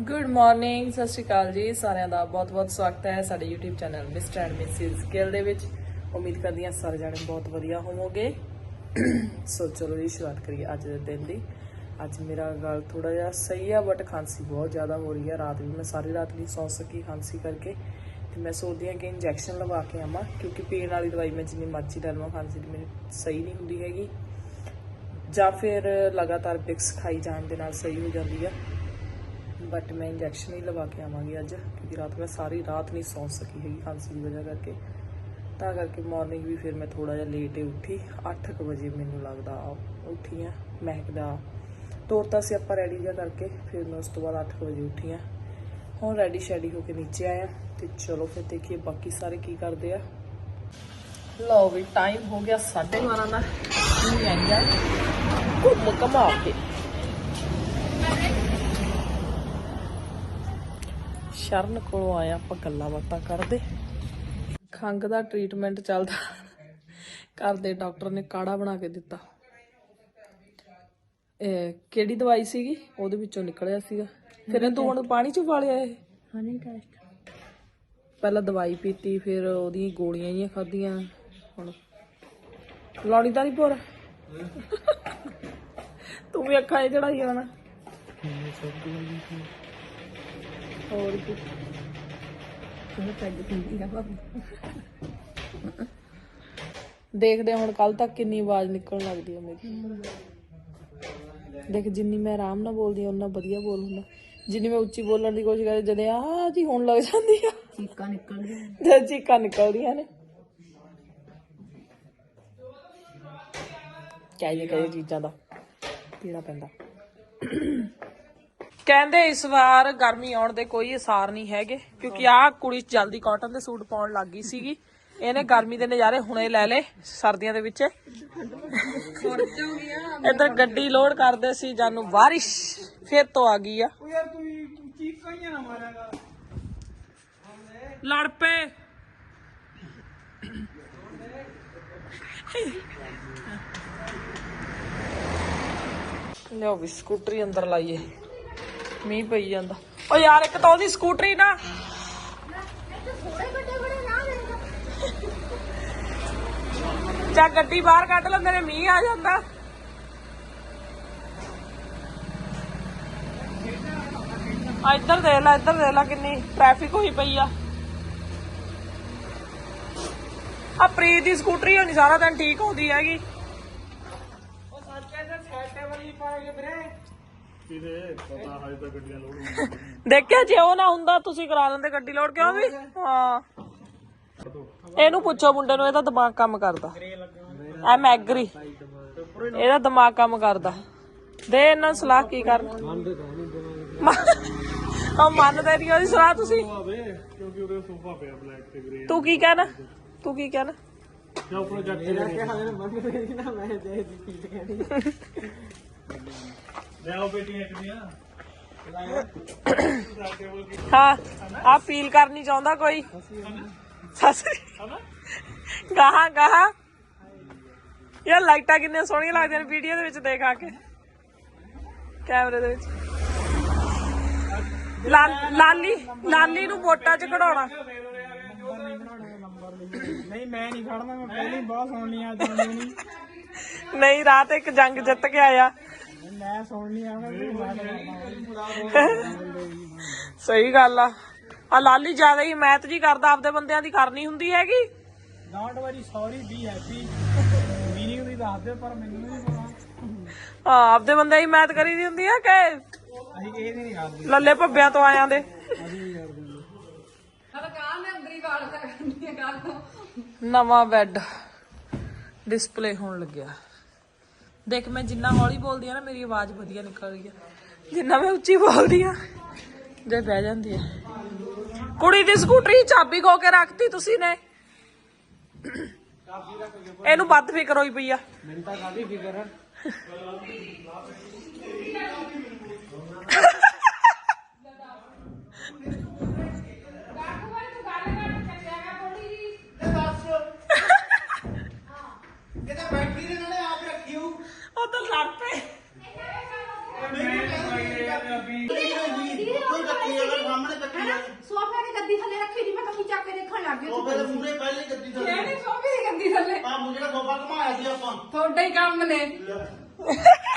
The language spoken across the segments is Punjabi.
ਗੁੱਡ ਮਾਰਨਿੰਗ ਸਤਿ ਸ਼੍ਰੀ ਅਕਾਲ ਜੀ। ਸਾਰਿਆਂ ਦਾ ਬਹੁਤ-ਬਹੁਤ ਸਵਾਗਤ ਹੈ ਸਾਡੇ YouTube channel mister and missus Gill ਦੇ ਵਿੱਚ। ਉਮੀਦ ਕਰਦੀ ਹਾਂ ਸਾਰੇ ਜਾਣੇ ਬਹੁਤ ਵਧੀਆ ਹੋਵੋਗੇ। ਸੋ ਚਲੋ ਜੀ, ਸ਼ੁਰੂਆਤ ਕਰੀਏ ਅੱਜ ਦੇ ਦਿਨ ਦੀ। ਅੱਜ ਮੇਰਾ ਗਲ ਥੋੜਾ ਜਿਹਾ ਸਹੀ ਆ ਬਟ ਖਾਂਸੀ ਬਹੁਤ ਜ਼ਿਆਦਾ ਹੋ ਰਹੀ ਹੈ ਰਾਤ ਵੀ ਮੈਂ ਸਾਰੀ ਰਾਤ ਨਹੀਂ ਸੌਂ ਸਕੀ ਖਾਂਸੀ ਕਰਕੇ। ਤੇ ਮੈਂ ਸੋਚਦੀ ਹਾਂ ਕਿ ਇੰਜੈਕਸ਼ਨ ਲਵਾ ਕੇ ਆਵਾਂ, ਕਿਉਂਕਿ ਪੀਣ ਵਾਲੀ ਦਵਾਈ ਮੈਂ ਜਿੰਨੀ ਮਰਜ਼ੀ ਲੈ ਲਵਾਂ, ਖਾਂਸੀ ਦੀ ਮੇਰੀ ਸਹੀ ਨਹੀਂ ਹੁੰਦੀ ਹੈਗੀ। ਜਾਂ ਫਿਰ ਲਗਾਤਾਰ ਬਿਕਸ ਖਾਈ ਜਾਣ ਦੇ ਨਾਲ ਸਹੀ ਹੋ ਜਾਂਦੀ ਆ। ਬਟ ਮੈਂ ਇੰਜੈਕਸ਼ਨ ਹੀ ਲਵਾ ਕੇ ਆਵਾਂਗੀ ਅੱਜ, ਕਿਉਂਕਿ ਰਾਤ ਮੈਂ ਸਾਰੀ ਰਾਤ ਨਹੀਂ ਸੌਂ ਸਕੀ ਹੈਗੀ, ਖਾਂਸੀ ਦੀ ਵਜ੍ਹਾ ਕਰਕੇ। ਤਾਂ ਕਰਕੇ ਮਾਰਨਿੰਗ ਵੀ ਫਿਰ ਮੈਂ ਥੋੜਾ ਜਿਹਾ ਲੇਟ ਹੀ ਉੱਠੀ 8:00 ਵਜੇ ਮੈਨੂੰ ਲੱਗਦਾ ਆ ਉੱਠੀ ਆ ਮਹਿਕਦਾ ਤੋਰਤਾ ਸੀ ਆਪਾਂ ਰੈਡੀ ਜਿਹਾ ਕਰਕੇ, ਫਿਰ ਮੈਂ ਉਸ ਤੋਂ ਬਾਅਦ 8:00 ਵਜੇ ਉੱਠੀ ਆ ਹੁਣ ਰੈਡੀ ਸ਼ੈਡੀ ਹੋ ਕੇ ਨੀਚੇ ਆਇਆ ਤੇ ਚਲੋ ਫਿਰ ਦੇਖੀਏ ਬਾਕੀ ਸਾਰੇ ਕੀ ਕਰਦੇ ਆ। ਲਓ ਵੀ ਟਾਈਮ ਹੋ ਗਿਆ 12:30 ਦਾ। ਨਹੀਂ ਆਈਆ ਘੁੰਮ ਕਮਾ ਕੇ। ਸ਼ਰਨ ਕੋਲੋਂ ਆਇਆ ਆਪਾਂ ਗੱਲਾਂ ਬਾਤਾਂ ਕਰਦੇ। ਖੰਗ ਦਾ ਟ੍ਰੀਟਮੈਂਟ ਚੱਲਦਾ। ਘਰ ਦੇ ਡਾਕਟਰ ਨੇ ਕਾੜਾ ਬਣਾ ਕੇ ਦਿੱਤਾ। ਇਹ ਕਿਹੜੀ ਦਵਾਈ ਸੀਗੀ? ਉਹਦੇ ਵਿੱਚੋਂ ਨਿਕਲਿਆ ਸੀਗਾ। ਫਿਰ ਇਹ ਤੂੰ ਹੁਣ ਪਾਣੀ ਚ ਉਬਾਲਿਆ ਇਹ? ਹਨੀ ਟੈਸਟ ਪਹਿਲਾਂ ਦਵਾਈ ਪੀਤੀ ਫਿਰ ਉਹਦੀਆਂ ਗੋਲੀਆਂ ਜੀਆਂ ਖਾਧੀਆਂ। ਹੁਣ ਲਾਉਣੀ ਤਾਂ ਨਹੀਂ ਪੂਰਾ ਤੂੰ ਵੀ ਅੱਖਾਂ 'ਚ ਚੜਾਈ ਆਣਾ ਹੋਰ ਕੀ। ਦੇਖਦੇ ਹਾਂ ਹੁਣ ਕੱਲ ਤੱਕ ਕਿੰਨੀ ਆਵਾਜ਼ ਨਿਕਲਣ ਲੱਗਦੀ ਹੈ ਮੇਰੀ। ਦੇਖ ਜਿੰਨੀ ਮੈਂ ਆਰਾਮ ਨਾਲ ਬੋਲਦੀ ਹਾਂ ਉਨਾ ਵਧੀਆ ਬੋਲ ਹੁੰਦਾ ਜਿੰਨੀ ਮੈਂ ਉੱਚੀ ਬੋਲਣ ਦੀ ਕੋਸ਼ਿਸ਼ ਕਰਦੀ ਜਦੇ ਆ ਜੀ ਹੁਣ ਲੱਗ ਜਾਂਦੀ ਆ। ਚੀਕਾਂ ਨਿਕਲ ਗਈਆਂ ਜਦ ਚੀਕਾਂ ਨਿਕਲਦੀਆਂ ਨੇ। ਕਈ ਕਈ ਚੀਜ਼ਾਂ ਦਾ ਪੀਣਾ ਪੈਂਦਾ। ਕਹਿੰਦੇ ਇਸ ਵਾਰ ਗਰਮੀ ਆਉਣ ਦੇ ਕੋਈ ਅਸਾਰ ਨਹੀਂ ਹੈਗੇ, ਕਿਉਂਕਿ ਆਹ ਕੁੜੀ ਜਲਦੀ ਕਾਟਨ ਦੇ ਸੂਟ ਪਾਉਣ ਲੱਗ ਗਈ ਸੀਗੀ। ਇਹਨੇ ਗਰਮੀ ਦੇ ਨਜ਼ਾਰੇ ਹੁਣੇ ਲੈ ਲਏ ਸਰਦੀਆਂ ਦੇ ਵਿੱਚ। ਇੱਧਰ ਗੱਡੀ ਲੋਡ ਕਰਦੇ ਸੀ, ਜਾਨੂੰ ਬਾਰਿਸ਼ ਫਿਰ ਤੋਂ ਆ ਗਈ ਆ। ਲੜ ਪਏ। ਲਿਓ ਵੀ ਸਕੂਟਰੀ ਅੰਦਰ ਲਾਈਏ। ਮੀਂਹ ਪਈ ਜਾਂਦਾ। ਓ ਯਾਰ, ਇੱਕ ਤਾਂ ਉਹਦੀ ਸਕੂਟਰੀ ਨਾ। ਚਾ ਗੱਡੀ ਬਾਹਰ ਕੱਢ ਲੈ ਮੇਰੇ ਮੀਂਹ ਆ ਜਾਂਦਾ। ਆ ਇੱਧਰ ਦੇਖ ਲੈ, ਇੱਧਰ ਦੇਖ ਲੈ ਕਿੰਨੀ ਟ੍ਰੈਫਿਕ ਹੋਈ ਪਈ ਆ। ਆ ਪ੍ਰੀਤ ਦੀ ਸਕੂਟਰੀ ਹੋਣੀ, ਸਾਰਾ ਦਿਨ ਠੀਕ ਹੁੰਦੀ ਹੈਗੀ। ਦੇਖਿਆ ਜੇ ਉਹ ਨਾ ਹੁੰਦਾ ਤੁਸੀਂ ਕਰਾ ਲੈਂਦੇ ਗੱਡੀ ਲੋਡ ਕਿਉਂ ਵੀ? ਹਾਂ। ਇਹਨੂੰ ਪੁੱਛੋ ਮੁੰਡੇ ਨੂੰ ਇਹਦਾ ਦਿਮਾਗ ਕੰਮ ਕਰਦਾ। ਐ ਮੈਗਰੀ ਇਹਦਾ ਦਿਮਾਗ ਕੰਮ ਕਰਦਾ। ਦੇ ਇਹਨਾਂ ਸਲਾਹ ਕੀ ਕਰਨਾ। ਉਹ ਮੰਨਦੇ ਨਹੀਂ ਉਹਦੀ ਸਲਾਹ ਤੁਸੀਂ। ਕਿਉਂਕਿ ਉਹਦੇ ਸੋਫਾ ਪਿਆ ਬਲੈਕ ਤੇ ਗ੍ਰੇ ਤੂੰ ਕੀ ਕਹਿਣਾ? ਤੂੰ ਕੀ ਕਹਿਣਾ? ਜਾਂ ਪ੍ਰੋਜੈਕਟ ਲੈ ਆਓ ਬੇਟੀਆਂ ਇੱਕ ਦੀਆਂ। ਹਾਂ ਆ ਫੀਲ ਕਰਨੀ ਚਾਹੁੰਦਾ ਕੋਈ। ਸਸਰੀ। ਗਾਹਾਂ ਗਾਹਾਂ। ਯਾਰ ਲਾਈਟਾਂ ਕਿੰਨੀਆਂ ਸੋਹਣੀਆਂ ਲੱਗਦੀਆਂ ਨੇ ਵੀਡੀਓ ਦੇ ਵਿੱਚ ਦੇਖ ਆ ਕੇ। ਕੈਮਰੇ ਦੇ ਵਿੱਚ। ਲਾਲੀ ਲਾਲੀ ਨੂੰ ਵੋਟਾਂ ਚ ਕਢਾਉਣਾ। ਨਹੀਂ ਮੈਂ ਨਹੀਂ ਖੜਨਾ ਮੈਂ ਪਹਿਲੀ ਬਹੁਤ ਸੁਣਨੀ ਆ ਤੁਹਾਨੂੰ ਨਹੀਂ ਨਹੀਂ ਰਾਤ ਇੱਕ ਜੰਗ ਜਿੱਤ ਕੇ ਆਇਆ। ਮੈਂ ਸੁਣਨੀ ਆ ਸਹੀ ਗੱਲ ਆ। ਆ ਲਾਲੀ ਜ਼ਿਆਦਾ ਹੀ ਮੈਥ ਜੀ ਕਰਦਾ ਆਪਦੇ ਬੰਦਿਆਂ ਦੀ ਕਰਨੀ ਹੁੰਦੀ ਹੈਗੀ। Not very sorry be happy. Meaning ਦੀ ਦੱਸ ਦਿਓ ਪਰ ਮੈਨੂੰ ਨਹੀਂ ਪਤਾ ਹਾਂ ਆਪਦੇ ਬੰਦਿਆਂ ਦੀ ਮੈਥ ਕਰੀ ਦੀ ਹੁੰਦੀ ਆ ਕਿ ਅਸੀਂ ਕਿਸੇ ਦੀ ਨਹੀਂ ਕਰਦੇ। ਲੱਲੇ ਭੱਬਿਆਂ ਤੋਂ ਆਇਆਂ ਦੇ? ਨਵਾਂ ਬੈੱਡ ਡਿਸਪਲੇ ਹੋਣ ਲੱਗਿਆ। ਦੇਖ, ਮੈਂ ਜਿੰਨਾ ਹੌਲੀ ਬੋਲਦੀ ਆ ਨਾ, ਮੇਰੀ ਆਵਾਜ਼ ਵਧੀਆ ਨਿਕਲ ਰਹੀ ਆ। ਜਿੰਨਾ ਮੈਂ ਉੱਚੀ ਬੋਲਦੀ ਆ, ਜੇ ਬਹਿ ਜਾਂਦੀ ਆ। ਕੁੜੀ ਦੀ ਸਕੂਟਰੀ ਚਾਬੀ ਖੋ ਕੇ ਰੱਖਤੀ ਤੁਸੀਂ ਨੇ। ਇਹਨੂੰ ਵੱਧ ਫਿਕਰ ਹੋਈ ਪਈ ਆ। ਮੈਨੂੰ ਤਾਂ ਕਾਫੀ ਫਿਕਰ ਹੈ ਉਹ ਤਾਂ ਲੜ ਪਏ ਮੈਂ ਨਹੀਂ ਪਾਈ ਪੰਜਾਬੀ ਸੋਫੇ ਦੇ ਮੂਰੇ ਪਹਿਲੀ ਗੱਦੀ ਥੱਲੇ ਕਿਹੜੀ ਸੋਫੀ ਦੀ ਗੰਦੀ ਥੱਲੇ ਆ ਮੁੰਡੇ ਦਾ ਸੋਫਾ ਘਮਾਇਆ ਸੀ ਆਪਾਂ। ਤੁਹਾਡੇ ਹੀ ਕੰਮ ਨੇ।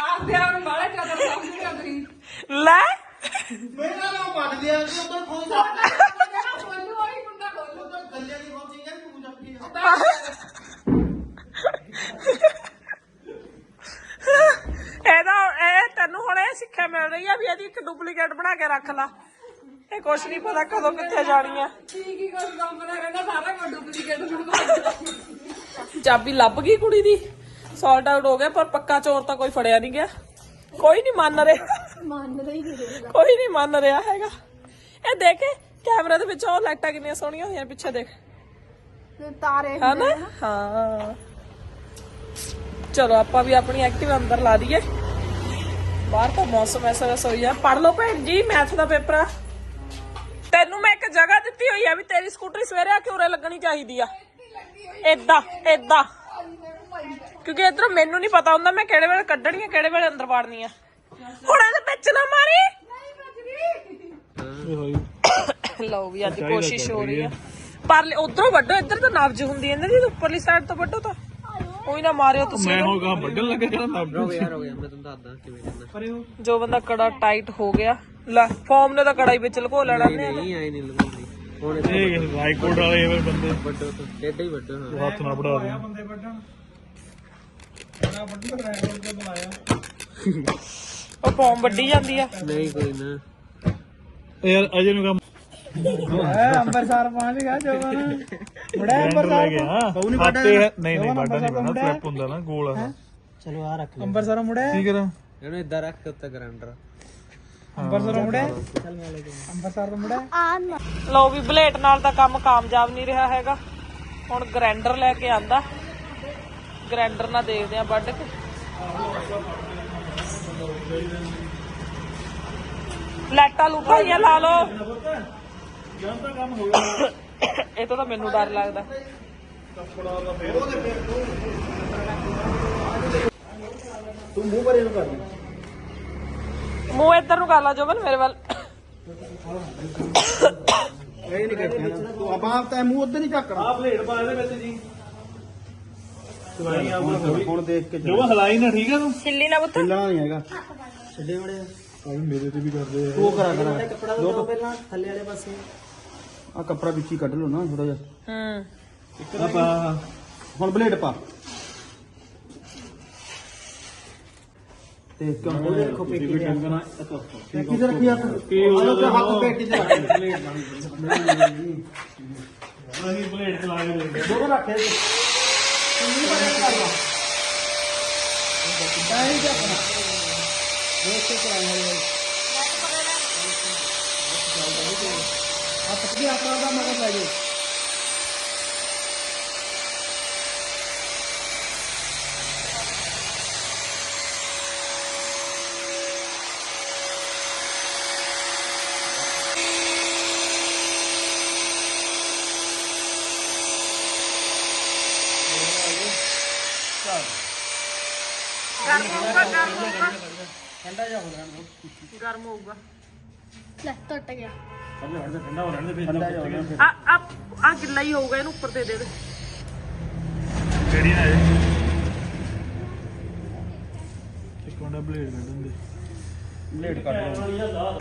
ਆਪਦੇ ਆਪ ਨੂੰ ਬਾਹਲਾ ਚਾਦਰ ਸਮਝਦੇ ਹੋ ਤੁਸੀਂ ਲੈ। ਮੇਰਾ ਨਾਮ ਵੱਢ ਲਿਆ ਸੀ ਉਧਰ ਖੋਲ ਕੁੰਡਾ ਖੋਲੂ। ਉਧਰ ਗੱਲੇ ਦੀ ਖੋਤੀ ਹੈ ਤੂੰ ਜੱਪੀ ਆ ਇਹਦਾ ਇਹ ਤੈਨੂੰ ਹੁਣ ਇਹ ਸਿੱਖਿਆ ਮਿਲ ਰਹੀ ਆ ਵੀ ਇਹਦੀ ਇੱਕ ਡੁਪਲੀਕੇਟ ਬਣਾ ਕੇ ਰੱਖ ਲਾ। ਇਹ ਕੁਛ ਨਹੀਂ ਪਤਾ ਕਦੋਂ ਕਿੱਥੇ ਜਾਣੀ ਆ ਠੀਕ ਹੀ ਕੁਛ ਕੰਮ ਨਾ ਕਹਿੰਦਾ ਸਾਰਾ ਕੁਝ ਡੁਪਲੀਕੇਟ ਚਾਬੀ ਲੱਭ ਗਈ ਕੁੜੀ ਦੀ। ਸੌਲਟ ਆਊਟ ਹੋ ਗਿਆ ਪਰ ਪੱਕਾ ਚੋਰ ਤਾਂ ਕੋਈ ਫੜਿਆ ਨਹੀਂ ਗਿਆ। ਕੋਈ ਨਹੀਂ ਮੰਨ ਰਿਹਾ। ਮੰਨਦਾ ਹੀ ਨਹੀਂ ਕੋਈ ਨਹੀਂ ਮੰਨ ਰਿਹਾ ਹੈਗਾ। ਇਹ ਦੇਖੇ ਕੈਮਰੇ ਦੇ ਵਿੱਚ ਉਹ ਲਾਈਟਾਂ ਕਿੰਨੀਆਂ ਸੋਹਣੀਆਂ ਹੋਈਆਂ ਪਿੱਛੇ ਦੇਖ। ਤੇ ਤਾਰੇ ਹਨਾ? ਹਾਂ। ਚਲੋ ਆਪਾਂ ਵੀ ਆਪਣੀ ਐਕਟਿਵ ਅੰਦਰ ਲਾ ਦਈਏ। ਬਾਹਰ ਤਾਂ ਮੌਸਮ ਐਸਾ ਵੈਸਾ ਹੋਈ ਆ। ਪੜ ਲਓ ਭੈਣ ਜੀ ਮੈਥ ਦਾ ਪੇਪਰ ਆ। ਤੈਨੂੰ ਮੈਂ ਇੱਕ ਜਗ੍ਹਾ ਦਿੱਤੀ ਹੋਈ ਆ ਵੀ ਤੇਰੀ ਸਕੂਟਰੀ ਸਵੇਰੇ ਆ ਕੇ ਉਰੇ ਲੱਗਣੀ ਚਾਹੀਦੀ ਆ। ਏਦਾਂ ਏਦਾਂ। ਕਿਉਂਕਿ ਇਧਰੋਂ ਮੈਨੂੰ ਨਹੀਂ ਪਤਾ ਹੁੰਦਾ ਮੈਂ ਕਿਹੜੇ ਵੇਲੇ ਕੱਢਣੀ ਆ ਕਿਹੜੇ ਵੇਲੇ ਅੰਦਰ ਵਾੜਨੀ ਆ। ਹੁਣ ਇਹਦੇ ਵਿੱਚ ਨਾ ਮਾਰੀ। ਲਓ ਵੀ ਅੱਜ ਕੋਸ਼ਿਸ਼ ਹੋ ਰਹੀ ਆ। ਪਰ ਉਧਰੋਂ ਵੱਡੋ ਇੱਧਰ ਤਾਂ ਨਬਜ ਹੁੰਦੀ ਹੈ ਇਹਨਾਂ ਦੀ ਉੱਪਰਲੀ ਸਾਈਡ ਤੋਂ ਵੱਡੋ ਤਾਂ। ਕੋਈ ਨਾ ਮਾਰਿਓ ਤੁਸੀਂ ਮੈਂ ਹੋ ਗਾ ਵੱਢਣ ਲੱਗਾ ਕਹਿੰਦਾ ਨਾ ਯਾਰ ਹੋ ਗਿਆ ਮੈਂ ਤੁਹਾਨੂੰ ਦੱਸਦਾ ਕਿਵੇਂ ਕਰਨਾ। ਪਰੇ ਹੋ ਜੋ ਬੰਦਾ ਕੜਾ ਟਾਈਟ ਹੋ ਗਿਆ। ਲੈ ਫਾਰਮ ਨੇ ਤਾਂ ਕੜਾ ਹੀ ਵਿੱਚ ਲੁਕੋ ਲੈਣਾ ਨੇ ਨਹੀਂ ਆਈ ਨਹੀਂ ਲਗਾਉਂਦੀ। ਹੁਣ ਇਹ ਹਾਈਕੋਰਟ ਵਾਲੇ ਇਹ ਬੰਦੇ। ਵੱਡੋ ਤੋਂ ਡੇਡਾ ਹੀ ਵੱਡੋ ਹਾਂ ਹੱਥ ਨਾ ਪੜਾ ਦੇ ਬੰਦੇ ਵੱਢਣ ਬੜਾ ਵੱਡੀ ਰੈਕੋਰਡ ਤੇ ਬੁਲਾਇਆ ਉਹ ਫਾਰਮ ਵੱਡੀ ਜਾਂਦੀ ਆ। ਨਹੀਂ ਕੋਈ ਨਾ। ਯਾਰ ਅਜੇ ਨੂੰ ਕੰਮ ਅੰਬਰਸਰ ਪਹੁੰਚ ਗਿਆ ਜੋਬਨ। ਬੜਾ ਅੰਬਰਸਰ ਗਿਆ। ਬਹੁ ਨੀ ਹੱਥੇ ਵੱਢਿਆ ਨਹੀਂ ਨਹੀਂ ਵੱਡਾ ਨਹੀਂ ਬਣਾ ਟ੍ਰੈਪ ਹੁੰਦਾ ਨਾ ਗੋਲ ਆ। ਚਲੋ ਆ ਰੱਖ ਲੈ ਅੰਬਰਸਰ ਮੁੜਿਆ। ਕੀ ਕਰਾਂ? ਇਹਨੂੰ ਇਦਾਂ ਰੱਖ ਉੱਤੇ ਗਰਾਂਡਰ ਅੰਬਰਸਰ ਮੁੜਿਆ? ਅੰਬਰਸਰ ਮੁੜਿਆ? ਆ ਨਾ। ਲਓ ਵੀ ਬਲੇਟ ਨਾਲ ਤਾਂ ਕੰਮ ਕਾਮਯਾਬ ਨਹੀਂ ਰਿਹਾ ਹੈਗਾ। ਹੁਣ ਗ੍ਰਾਈਂਡਰ ਲੈ ਕੇ ਆਂਦਾ। ਗ੍ਰਾਈਂਡਰ ਨਾਲ ਦੇਖਦੇ ਆ ਵੱਢ ਕੇ। ਲਾਈਟਾਂ ਲੂਟਾਂ ਜਿਹੀਆਂ ਲਾ ਲਓ। ਇਹ ਤੋਂ ਤਾਂ ਮੈਨੂੰ ਡਰ ਲੱਗਦਾ। ਤੂੰ ਮੂੰਹ ਪਰੇ ਨੂੰ ਕਰ। ਮੂੰਹ ਇੱਧਰ ਨੂੰ ਕਰ ਲਾ ਜੋਬਨ ਮੇਰੇ ਵੱਲ। ਇਹ ਨਹੀਂ ਕਰਨਾ ਤੂੰ ਆਪਾਂ ਤਾਂ ਮੂੰਹ ਉੱਧਰ ਨਹੀਂ ਝੱਕਣਾ। ਆ ਪਲੇਟ ਪਾ ਇਹਦੇ ਵਿੱਚ ਜੀ। ਚਲਾਈ ਆ ਹੁਣ ਦੇਖ ਕੇ ਜੋ ਹਲਾਈ ਨਾ ਠੀਕ ਆ ਤੂੰ? ਹਿੱਲੀ ਨਾ ਪੁੱਤ। ਚੱਲਣਾ ਨਹੀਂ ਹੈਗਾ। ਛੱਡੇ ਮੜੇ ਆ। ਮੇਰੇ ਤੇ ਵੀ ਕਰਦੇ ਆ। ਤੂੰ ਕਰਾ ਕਰਾ। ਕੱਪੜਾ ਲੋ ਪਹਿਲਾਂ ਥੱਲੇ ਵਾਲੇ ਪਾਸੇ। ਆ ਕੱਪੜਾ ਵਿੱਚ ਹੀ ਕੱਢ ਲਓ ਨਾ ਥੋੜਾ ਜਿਹਾ। ਹੂੰ। ਆਪਾਂ ਹੁਣ ਬਲੇਡ ਪਾ। ਤੇ ਕਿਉਂ ਰੱਖੋ ਪੇਟੀ ਦੇ ਪੇਟੀ ਤੇ ਰੱਖੀ ਹੱਥ ਆਲੋ ਤੇ ਹੱਥ ਪੇਟੀ ਤੇ ਰੱਖ ਬਲੇਡ ਅਸੀਂ ਪਲੇਟ ਚਲਾ ਕੇ ਦੇਖਦੇ ਦੋ ਰੱਖੇ ਤੇ ਕਿੰਨੀ ਬੜੇ ਕਰਨਾ ਨਹੀਂ ਜਪਨਾ ਦੇਖ ਕੇ ਕਰਾਂਗੇ ਆ ਪੱਕੀ ਆਪਣਾ ਦਾ ਮਗਰ ਲੈ ਜਾਓ ਗਰਮ ਹੋਊਗਾ ਗਰਮ ਹੋਊਗਾ। ਠੰਡਾ ਜਾ ਹੋ ਗਰਮ ਹੋਊਗਾ ਲੈ ਟੁੱਟ ਗਿਆ। ਠੰਡਾ ਹੋ ਰਹਿਣ ਦੇ ਠੰਡਾ ਜਾ ਹੋ ਜਾਣਾ ਆ ਆ ਆ ਗਿੱਲਾ ਹੀ ਹੋਊਗਾ ਇਹਨੂੰ ਉੱਪਰ ਦੇ ਦੇ ਦੇ ਕਿਹੜੀ ਨਾ ਇਹ? ਇੱਕ ਮਿੰਟ ਬਲੇਡ ਕੱਢਣ ਦੇ ਬਲੇਡ ਕੱਢ ਲਓ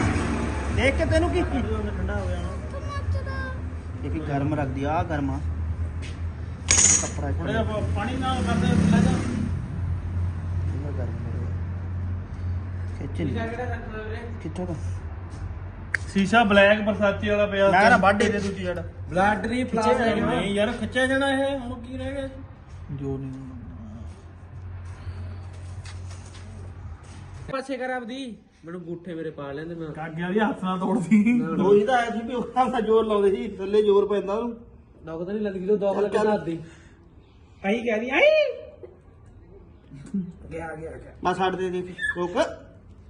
ਦੇਖ ਕੇ ਤੈਨੂੰ ਕੀ ਕੀ ਠੰਡਾ ਹੋ ਜਾਣਾ ਇਹ ਵੀ ਗਰਮ ਰੱਖਦੀ ਆ ਗਰਮ ਕੱਪੜਾ ਥੋੜਾ ਪਾਣੀ ਨਾਲ ਕਰਦੇ ਲੈ ਜਾ ਗਰਮ ਲਈ ਕਿੱਥੋਂ ਦਾ? ਸ਼ੀਸ਼ਾ ਬਲੈਕ ਬਰਸਾਤੀ ਵਾਲਾ ਪਿਆ ਨਾ ਨਾ ਬਾਡੇ ਦੇ ਦੂਜੀ ਜੜ ਬਲੱਡ ਨਹੀਂ ਫਲਾਸ ਨਹੀਂ ਯਾਰ ਖਿੱਚਿਆ ਜਾਣਾ ਇਹ? ਹੁਣ ਕੀ ਰਹਿ ਗਿਆ? ਜੋ ਨਹੀਂ ਪਾਸੇ ਕਰ ਆਪਦੀ। ਮੈਨੂੰ ਗੁੱਠੇ ਮੇਰੇ ਪਾ ਲੈਂਦੇ ਮੈਂ। ਕਾਗੇ ਵਾਲੀ ਹੱਥ ਨਾਲ ਤੋੜਦੀ। ਰੋਈ ਤਾਂ ਆਇਆ ਸੀ ਵੀ ਉਹ ਨਾਲ ਜ਼ੋਰ ਲਾਉਂਦੇ ਸੀ ਥੱਲੇ ਜ਼ੋਰ ਪੈਂਦਾ ਉਹਨੂੰ। ਡੌਗ ਤਾਂ ਨਹੀਂ ਲੱਗਦੀ ਜਦੋਂ ਡੌਗ ਲੱਗੇ ਸਾਦੀ ਆਈ ਕਹਿ ਰਹੀ ਆਈ! ਮੈਂ ਛੱਡ ਦੇ ਦੇ ਰੁਕ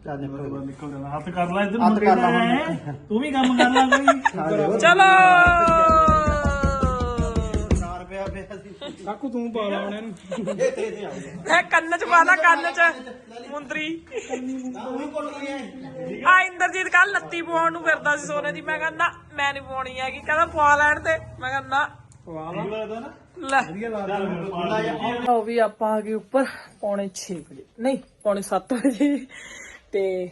ਚੱਲ ਨਿਕਲ ਨਿਕਲ ਜਾਣਾ। ਹੱਥ ਕਰ ਲੈ ਇੱਧਰ ਹੱਥ ਮੁੰਡੇ ਕਰ ਲਾ ਦਾ ਹੁਣ। ਹੈ। ਤੂੰ ਵੀ ਕੰਮ ਕਰ ਲੈ ਕੋਈ। ਚਲੋ। 4 ਰੁਪਿਆ ਪਿਆ ਸੀ ਕਾਕੂ ਤੂੰ ਪਾ ਲਾ ਉਹਨੇ ਇਹ ਤੇ ਤੇ ਆਊਗਾ ਇਹ ਕੰਨ ਚ ਪਾ ਲਾ ਕੰਨ ਚ ਮੁੰਦਰੀ। ਉਹੀ ਕੋਲ ਗਿਆ ਆ ਇੰਦਰਜੀਤ ਕੱਲ ਲੱਤੀ ਪਵਾਉਣ ਨੂੰ ਫਿਰਦਾ ਸੀ ਸੋਨੇ ਦੀ। ਮੈਂ ਕਹਿੰਦਾ ਮੈਂ ਨਹੀਂ ਪਵਾਉਣੀ ਹੈਗੀ। ਕਹਿੰਦਾ ਪਵਾ ਲੈਣ ਤੇ ਮੈਂ ਕਹਿੰਦਾ ਵਾਹ ਲੈ। ਵਧੀਆ ਲੱਗਦਾ ਉਹ ਵੀ ਆਪਾਂ ਆ ਗਏ ਉੱਪਰ ਪੌਣੇ 6 ਵਜੇ। ਨਹੀਂ ਪੌਣੇ 7 ਵਜੇ। ਤੇ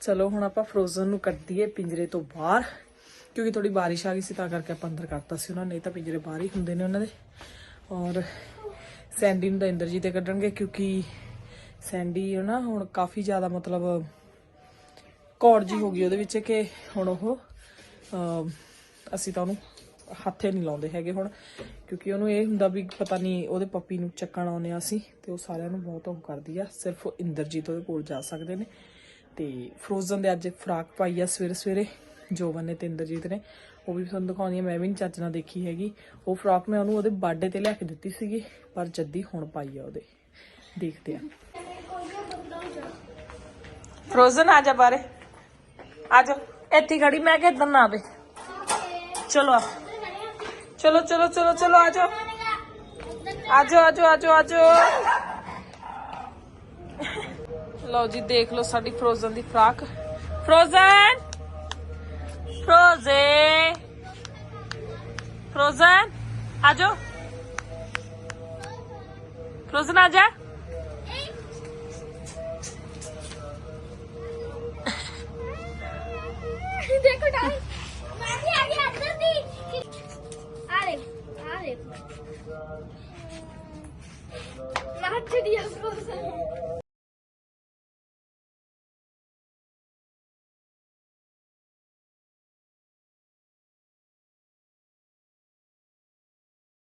ਚਲੋ ਹੁਣ ਆਪਾਂ ਫਰੋਜ਼ਨ ਨੂੰ ਕੱਢ ਪਿੰਜਰੇ ਤੋਂ ਬਾਹਰ, ਕਿਉਂਕਿ ਥੋੜੀ ਬਾਰਿਸ਼ ਆ ਗਈ ਸੀ ਤਾਂ ਕਰਕੇ ਆਪਾਂ ਅੰਦਰ ਕੱਢਤਾ ਸੀ ਉਹਨਾਂ ਨੇ ਤਾਂ ਪਿੰਜਰੇ ਬਾਹਰ ਹੀ ਹੁੰਦੇ ਨੇ ਉਹਨਾਂ ਦੇ। ਔਰ ਸੈਂਡੀ ਨੂੰ ਤਾਂ ਇੰਦਰ ਜੀ ਤੇ ਕੱਢਣਗੇ ਕਿਉਂਕਿ ਸੈਂਡੀ ਹੈ ਨਾ ਹੁਣ ਕਾਫੀ ਜ਼ਿਆਦਾ ਮਤਲਬ ਕੌੜ ਜੀ ਹੋ ਗਈ ਉਹਦੇ ਵਿੱਚ ਕਿ ਹੁਣ ਉਹ ਅਸੀਂ ਤਾਂ ਉਹਨੂੰ ਹੱਥੇ ਨਹੀਂ ਲਾਉਂਦੇ ਹੈਗੇ ਹੁਣ, ਕਿਉਂਕਿ ਉਹਨੂੰ ਇਹ ਹੁੰਦਾ ਵੀ ਪਤਾ ਨਹੀਂ ਉਹਦੇ ਪੱਪੀ ਨੂੰ ਚੱਕਣ ਆਉਂਦੇ ਆ ਅਸੀਂ, ਤੇ ਉਹ ਸਾਰਿਆਂ ਨੂੰ ਬਹੁਤ ਉਹ ਕਰਦੀ ਆ। ਸਿਰਫ ਇੰਦਰਜੀਤ ਉਹਦੇ ਕੋਲ ਜਾ ਸਕਦੇ ਨੇ। ਤੇ ਫਰੋਜ਼ਨ ਦੇ ਅੱਜ ਫਰਾਕ ਪਾਈ ਆ ਸਵੇਰੇ ਸਵੇਰੇ ਜੋਵਨ ਨੇ ਤੇ ਇੰਦਰਜੀਤ ਨੇ। ਉਹ ਵੀ ਤੁਹਾਨੂੰ ਦਿਖਾਉਣੀ ਆ, ਮੈਂ ਵੀ ਚੱਜ ਨਾਲ ਦੇਖੀ ਹੈਗੀ। ਉਹ ਫਰਾਕ ਮੈਂ ਉਹਨੂੰ ਉਹਦੇ ਬਰਥਡੇ ਤੇ ਲੈ ਕੇ ਦਿੱਤੀ ਸੀਗੀ, ਪਰ ਜੱਦੀ ਹੁਣ ਪਾਈ ਆ ਉਹਦੇ। ਦੇਖਦੇ ਆ। ਫਰੋਜ਼ਨ ਆ ਜਾ ਬਾਰੇ ਆ ਜਾ ਇੱਥੇ ਖੜੀ, ਮੈਂ ਕਿ ਇੱਧਰ ਨਾ ਆਵੇ ਚਲੋ ਆ। ਚਲੋ ਚਲੋ ਚਲੋ ਚਲੋ ਆ ਜਾਓ ਆ ਜਾਓ ਆ ਜਾਓ ਆ ਜਾਓ ਆ ਜਾਓ ਲਓ ਜੀ ਦੇਖ ਲਓ ਸਾਡੀ ਫਰੋਜ਼ਨ ਦੀ ਫਰਾਕ ਫਰੋਜ਼ਨ ਫਰੋਜ਼ੇ ਫਰੋਜ਼ਨ ਰੇ ਨੱਚ ਦੀ ਅਫਸੋਸ